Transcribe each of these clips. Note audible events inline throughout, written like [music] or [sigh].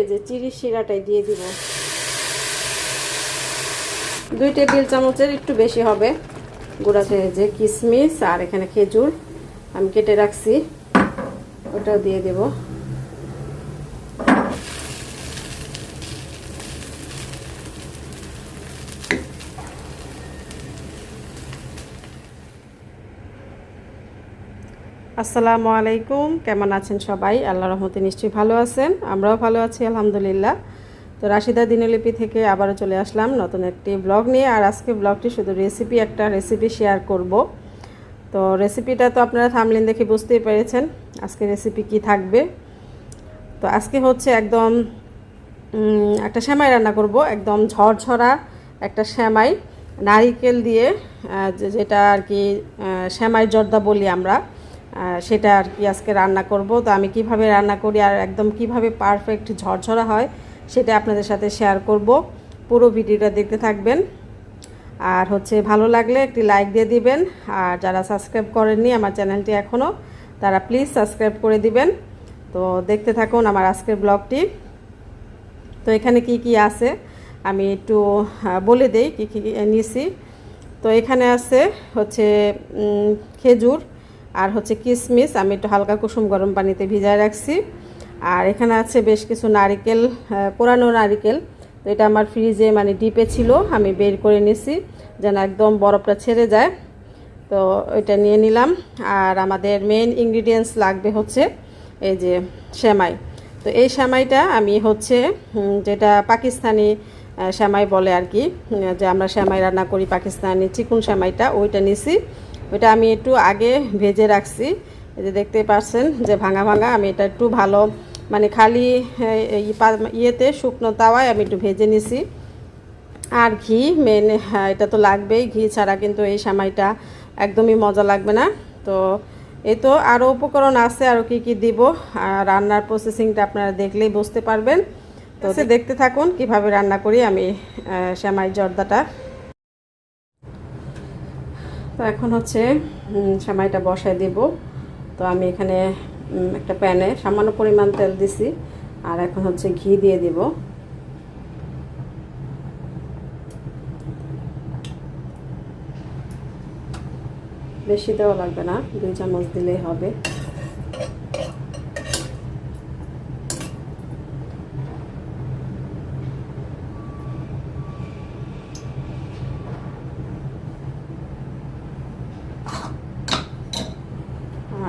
এই যে চিরি শিরাটাই দিয়ে দিব। দুই টেবিল চামচের একটু বেশি হবে। গুঁড়াতে যে কিশমিশ আর এখানে খেজুর। আমি কেটে রাখছি। ওটাও দিয়ে দেব। আসসালামু আলাইকুম। কেমন আছেন সবাই? আল্লাহ রহমতে নিশ্চয়ই ভালো আছেন। আমরাও ভালো আছি, আলহামদুলিল্লাহ। তো রাশিদা দিনলিপি থেকে আবারও চলে আসলাম নতুন একটি ব্লগ নিয়ে। আর আজকে ব্লগটি শুধু রেসিপি একটা রেসিপি শেয়ার করব। তো রেসিপিটা তো আপনারা থামলিন দেখে বুঝতেই পেরেছেন আজকে রেসিপি কি থাকবে। তো আজকে হচ্ছে একদম একটা শ্যামাই রান্না করব। একদম ঝরঝরা একটা শ্যামাই নারিকেল দিয়ে যেটা আর কি শ্যামাই জর্দা বলি আমরা। সেটা আর কি আজকে রান্না করব। তো আমি কীভাবে রান্না করি আর একদম কীভাবে পারফেক্ট ঝরঝরা হয়, সেটা আপনাদের সাথে শেয়ার করব। পুরো ভিডিওটা দেখতে থাকবেন। আর হচ্ছে ভালো লাগলে একটি লাইক দিয়ে দিবেন। আর যারা সাবস্ক্রাইব করেননি আমার চ্যানেলটি এখনও তারা প্লিজ সাবস্ক্রাইব করে দিবেন। তো দেখতে থাকুন আমার আজকের ব্লগটি তো এখানে কি কি আছে? আমি একটু বলে দেই কী কী নিয়েছি তো এখানে আছে হচ্ছে খেজুর আর হচ্ছে কিশমিশ আমি একটু হালকা কুসুম গরম পানিতে ভিজায় রাখছি। আর এখানে আছে বেশ কিছু নারিকেল কোরানো নারিকেল। তো এটা আমার ফ্রিজে মানে ডিপে ছিল, আমি বের করে নিছি যেন একদম বরফটা ছেড়ে যায়। তো ওইটা নিয়ে নিলাম। আর আমাদের মেন ইনগ্রিডিয়েন্টস লাগবে হচ্ছে এই যে সেমাই। তো এই সেমাইটা আমি হচ্ছে যেটা পাকিস্তানি সেমাই বলে আর কি, যে আমরা সেমাই রান্না করি, পাকিস্তানি চিকুন সেমাইটা, ওইটা নিছি। ওইটা আমি একটু আগে ভেজে রাখছি। এই যে দেখতে পাচ্ছেন যে ভাঙা ভাঙা আমি এটা একটু ভালো মানে খালি ইয়েতে শুকনো তাওয়ায় আমি একটু ভেজে নিছি। আর ঘি মেন হ্যাঁ, এটা তো লাগবেই ঘি ছাড়া কিন্তু এই সামাইটা একদমই মজা লাগবে না। তো এই তো আরও উপকরণ আছে আরও কি কি দিব আর রান্নার প্রসেসিংটা আপনারা দেখলেই বুঝতে পারবেন। তো সে দেখতে থাকুন কীভাবে রান্না করি আমি শ্যামাই জর্দাটা। তো এখন হচ্ছে সামাইটা বসায় দেব। তো আমি এখানে একটা প্যানে সামান্য পরিমাণ তেল দিছি, আর এখন হচ্ছে ঘি দিয়ে দিব। বেশি দেওয়া লাগবে না, দুই চামচ দিলেই হবে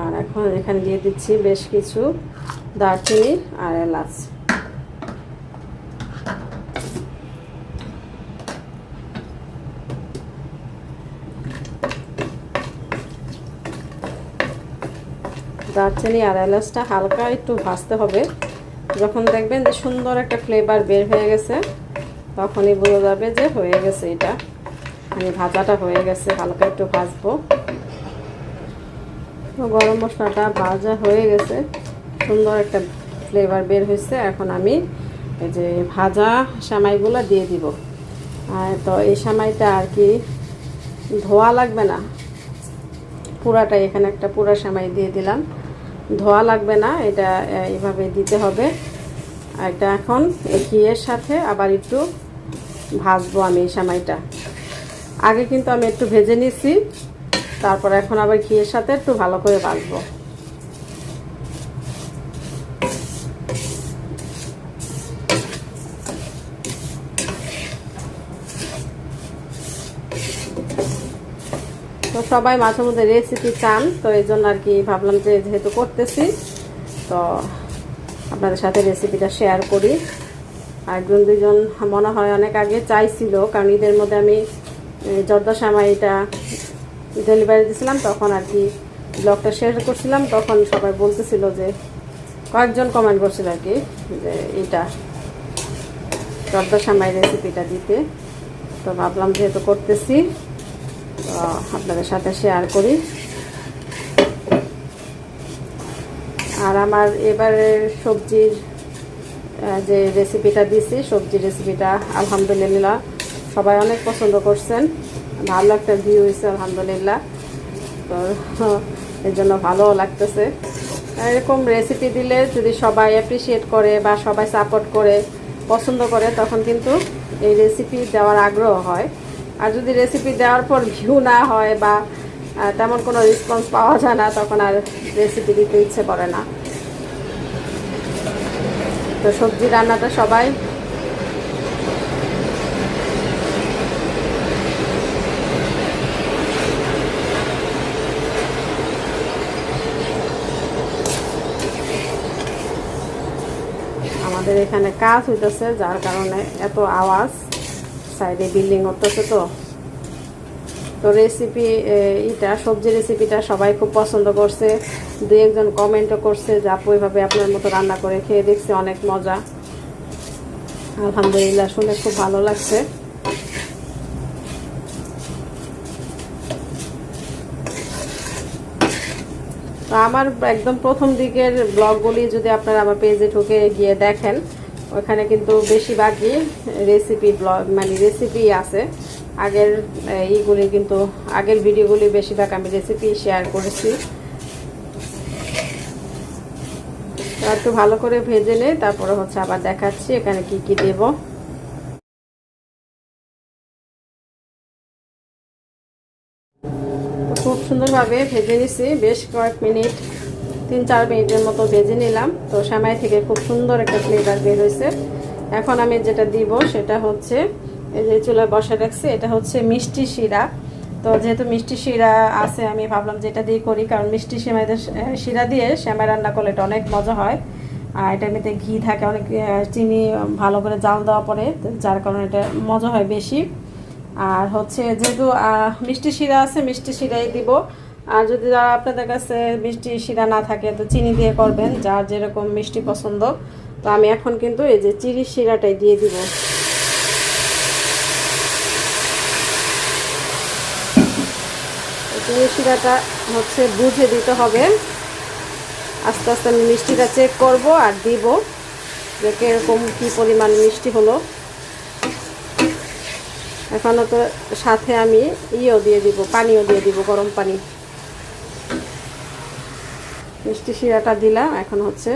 আর এখন এখানে দিয়ে দিচ্ছি বেশ কিছু দারচিনি আর এলাচ। দারচিনি আর এলাচটা হালকা একটু ভাজতে হবে। যখন দেখবেন যে সুন্দর একটা ফ্লেভার বের হয়ে গেছে, তখনই বোঝা যাবে যে হয়ে গেছে এটা। মানে ভাজাটা হয়ে গেছে, হালকা একটু ভাজবো। গরম মশলাটা ভাজা হয়ে গেছে। সুন্দর একটা ফ্লেভার বের হয়েছে। এখন আমি এই যে ভাজা সামাইগুলো দিয়ে দিব। তো এই সামাইটা আর কি ধোয়া লাগবে না। পুরাটাই এখানে একটা পুরা সামাই দিয়ে দিলাম। ধোয়া লাগবে না, এটা এইভাবে দিতে হবে। এটা এখন ঘিয়ের সাথে আবার একটু ভাজবো আমি এই সামাইটা। আগে কিন্তু আমি একটু ভেজে নিছি। তারপর এখন আবার ঘিয়ের সাথে একটু ভালো করে ভাজবো তো সবাই মাঝে মধ্যে রেসিপি চান, তো এই জন্য আর কি ভাবলাম যে যেহেতু করতেছি, তো আপনাদের সাথে রেসিপিটা শেয়ার করি। আর একজন দুজন মনে হয় অনেক আগে চাইছিল, কারণ ঈদের মধ্যে আমি জর্দা সামাইটা ডেলিভারি দিয়েছিলাম তখন আর কি ব্লগটা শেয়ার করছিলাম, তখন সবাই বলতেছিল যে কয়েকজন কমেন্ট করছিল আর কি, যে এটা জর্দা সামাই রেসিপিটা দিতে। তো ভাবলাম যেহেতু করতেছি, তো আপনাদের সাথে শেয়ার করি। আর আমার এবারের সবজির যে রেসিপিটা দিছি, সবজি রেসিপিটা আলহামদুলিল্লাহ সবাই অনেক পছন্দ করছেন। ভালো একটা ভিউ হয়েছে, আলহামদুলিল্লাহ। তো [laughs] এর জন্য ভালো লাগতেছে। এরকম রেসিপি দিলে যদি সবাই অ্যাপ্রিসিয়েট করে বা সবাই সাপোর্ট করে, পছন্দ করে, তখন কিন্তু এই রেসিপি দেওয়ার আগ্রহ হয়। আর যদি রেসিপি দেওয়ার পর ভিউ না হয় বা তেমন কোনো রেসপন্স পাওয়া যায় না, তখন আর রেসিপি দিতে ইচ্ছে করে না। তো সবজি রান্নাটা সবাই আমাদের এখানে কাজ হইতেছে, যার কারণে এত আওয়াজ, সাইডে বিল্ডিং হতেছে তো। তো রেসিপি এটা সবজি রেসিপিটা সবাই খুব পছন্দ করছে। দু একজন কমেন্টও করছে যা এভাবে আপনার মতো রান্না করে খেয়ে দেখছে অনেক মজা। আলহামদুলিল্লাহ, শুনে খুব ভালো লাগছে। তো আমার একদম প্রথম দিকের ব্লগগুলি যদি আপনারা আমার পেজে ঢুকে গিয়ে দেখেন ওখানে কিন্তু বেশিরভাগই রেসিপি ব্লগ মানে রেসিপি আছে। আগের আহ, এইগুলি কিন্তু আগের ভিডিওগুলি বেশিরভাগ আমি রেসিপি শেয়ার করেছি। একটু ভালো করে ভেজে নেই তারপরে হচ্ছে আবার দেখাচ্ছি এখানে কি কি দেবো। সুন্দরভাবে ভেজে নিছি। বেশ কয়েক মিনিট, তিন চার মিনিটের মতো ভেজে নিলাম। তো সেমাই থেকে খুব সুন্দর একটা ফ্লেভার বের হয়েছে। এখন আমি যেটা দিব সেটা হচ্ছে, এই যে চুলায় বসা রাখছি, এটা হচ্ছে মিষ্টি শিরা। তো যেহেতু মিষ্টি শিরা আছে, আমি ভাবলাম যে এটা দিয়ে করি, কারণ মিষ্টি সেমাইতে শিরা দিয়ে সেমাই রান্না করলে এটা অনেক মজা হয়। আর এটার মধ্যে ঘি থাকে, অনেক চিনি, ভালো করে জাল দেওয়া পরে, যার কারণে এটা মজা হয় বেশি। আর হচ্ছে যেহেতু মিষ্টি শিরা আছে, মিষ্টি শিরাই দিব। আর যদি যারা আপনাদের কাছে মিষ্টি শিরা না থাকে, তো চিনি দিয়ে করবেন, যার যেরকম মিষ্টি পছন্দ। তো আমি এখন কিন্তু এই যে চিনি শিরাটাই দিয়ে দিব। চিনি শিরাটা হচ্ছে বুঝে দিতে হবে। আস্তে আস্তে আমি মিষ্টিটা চেক করব আর দিব যে কীরকম কী পরিমাণ মিষ্টি হলো। এখনও তো সাথে আমি ইয়েও দিয়ে দিব, পানিও দিয়ে দিব, গরম পানি। মিষ্টি শিরাটা দিলাম, এখন হচ্ছে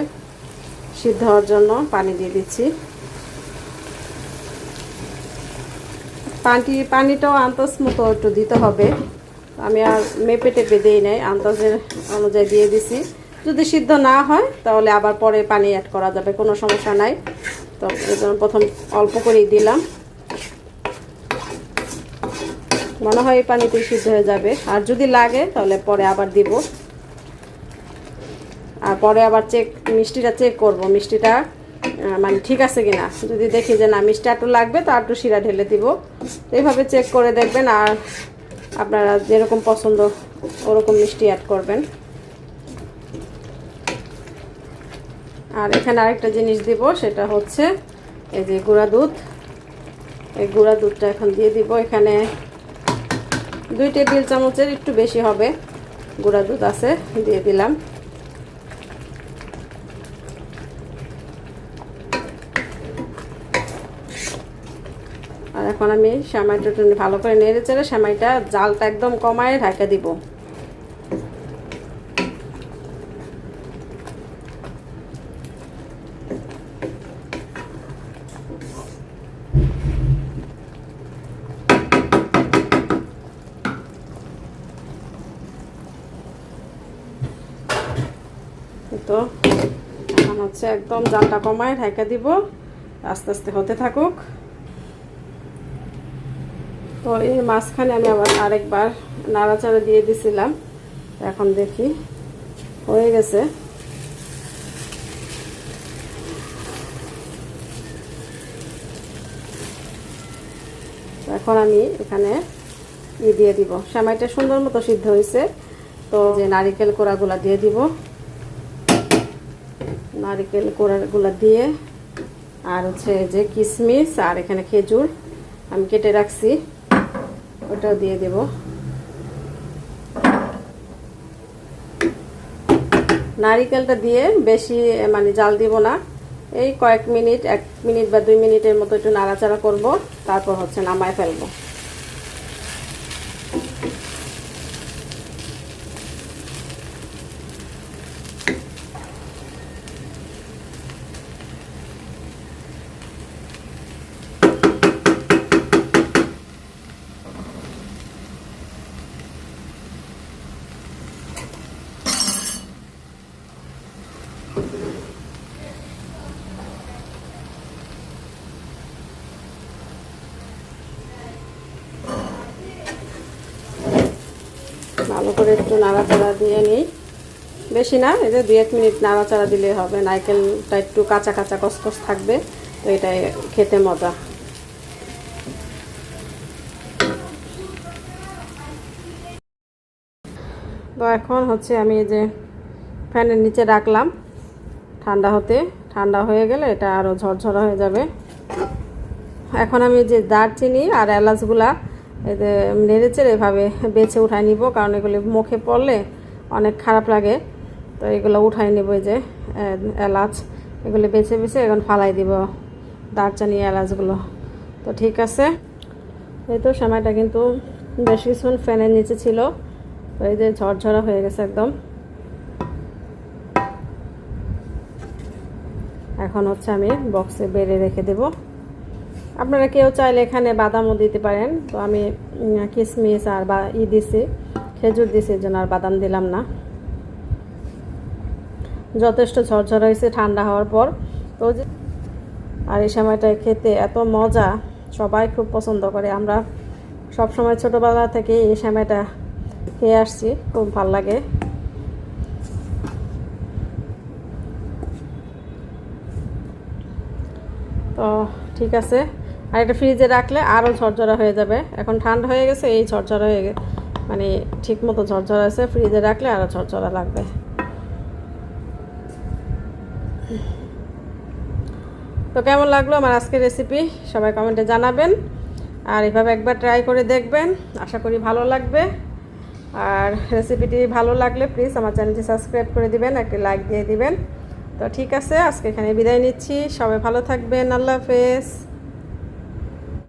সিদ্ধ হওয়ার জন্য পানি দিয়ে দিচ্ছি। পানি, পানিটাও আন্দাজ মতো একটু দিতে হবে। আমি আর মেপে টেপে দিই নাই, আন্দাজের অনুযায়ী দিয়ে দিছি। যদি সিদ্ধ না হয়, তাহলে আবার পরে পানি অ্যাড করা যাবে, কোনো সমস্যা নাই। তো এই জন্য প্রথম অল্প করেই দিলাম। মনে হয় এই পানিতে সিদ্ধ হয়ে যাবে। আর যদি লাগে, তাহলে পরে আবার দিব। আর পরে আবার চেক মিষ্টিটা চেক করব। মিষ্টিটা মানে ঠিক আছে কিনা? যদি দেখি যে না, মিষ্টি একটু লাগবে, তো একটু শিরা ঢেলে দিব। এইভাবে চেক করে দেখবেন, আর আপনারা যেরকম পছন্দ, ওরকম মিষ্টি অ্যাড করবেন। আর এখানে আরেকটা জিনিস দিব, সেটা হচ্ছে এই যে গুঁড়া দুধ। এই গুঁড়া দুধটা এখন দিয়ে দিব। এখানে দুই টেবিল চামচের একটু বেশি হবে। গুঁড়া দুধ আছে, দিয়ে দিলাম। আর এখন আমি সেমাইটা ভালো করে নেড়ে চেড়ে সেমাইটা জালটা একদম কমায় ঢাকা দিব। তো এখন হচ্ছে একদম জালটা কমায় ঢাকা দিব। আস্তে আস্তে হতে থাকুক। তো এই মাঝখানে আমি আবার আরেকবার নাড়াচাড়া দিয়ে দিছিলাম। এখন দেখি হয়ে গেছে। এখন আমি এখানে ই দিয়ে দিব। সেমাইটা সুন্দর মতো সিদ্ধ হয়েছে। তো যে নারিকেল কোড়াগুলা দিয়ে দিব। নারিকেল কোড়াগুলা দিয়ে, আর হচ্ছে যে কিশমিশ আর এখানে খেজুর আমি কেটে রাখছি, ওটাও দিয়ে দেব। নারিকেলটা দিয়ে বেশি মানে জাল দিব না, এই কয়েক মিনিট, এক মিনিট বা দুই মিনিটের মতো একটু নাড়াচাড়া করব, তারপর হচ্ছে নামায় ফেলব ভালো করে একটু নাড়াচাড়া দিয়ে নিই। বেশি না, এই যে দু এক মিনিট নাড়াচাড়া দিলে হবে। নারকেলটা একটু কাঁচা কাঁচা কসকস থাকবে, তো এটাই খেতে মজা। তো এখন হচ্ছে আমি এই যে ফ্যানের নিচে রাখলাম, ঠান্ডা হতে। ঠান্ডা হয়ে গেলে এটা আরও ঝরঝরা হয়ে যাবে। এখন আমি যে দারচিনি আর এলাচগুলা এতে নেড়েচেড়ে এভাবে বেছে উঠাই নিব, কারণ এগুলি মুখে পড়লে অনেক খারাপ লাগে। তো এগুলো উঠাই নেব এই যে এলাচ। এগুলি বেছে বেছে এখন ফালাই দিব, দারচানি এলাচগুলো। তো ঠিক আছে। এই তো সময়টা কিন্তু বেশ কিছুক্ষণ ফ্যানের নিচে ছিল। তো এই যে ঝরঝরা হয়ে গেছে একদম। এখন হচ্ছে আমি বক্সে বেড়ে রেখে দেব। আপনারা কেউ চাইলে এখানে বাদামও দিতে পারেন। তো আমি কিশমিশ আর বা ই দিছি, খেজুর দিছি জন্য আর বাদাম দিলাম না। যথেষ্ট ঝরঝর হয়েছে ঠান্ডা হওয়ার পর। তো আর এই সময়টায় খেতে এত মজা, সবাই খুব পছন্দ করে। আমরা সব সময় ছোটোবেলা থেকে এই সময়টা খেয়ে আসছি, খুব ভালো লাগে। তো ঠিক আছে। আর এটা ফ্রিজে রাখলে আরও ঝরঝরা হয়ে যাবে। এখন ঠান্ডা হয়ে গেছে, এই ঝরঝরা হয়ে গেছে মানে ঠিক মতো ঝরঝরা আছে, ফ্রিজে রাখলে আরও ঝরঝরা লাগবে। তো কেমন লাগল আমার আজকের রেসিপি সবাই কমেন্টে জানাবেন। আর এভাবে একবার ট্রাই করে দেখবেন। আশা করি ভালো লাগবে। আর রেসিপিটি ভালো লাগলে প্লিজ আমার চ্যানেলটি সাবস্ক্রাইব করে দিবেন, একটি লাইক দিয়ে দিবেন। তো ঠিক আছে, আজকে এখানে বিদায় নিচ্ছি। সবাই ভালো থাকবেন। আল্লাহ হাফেজ।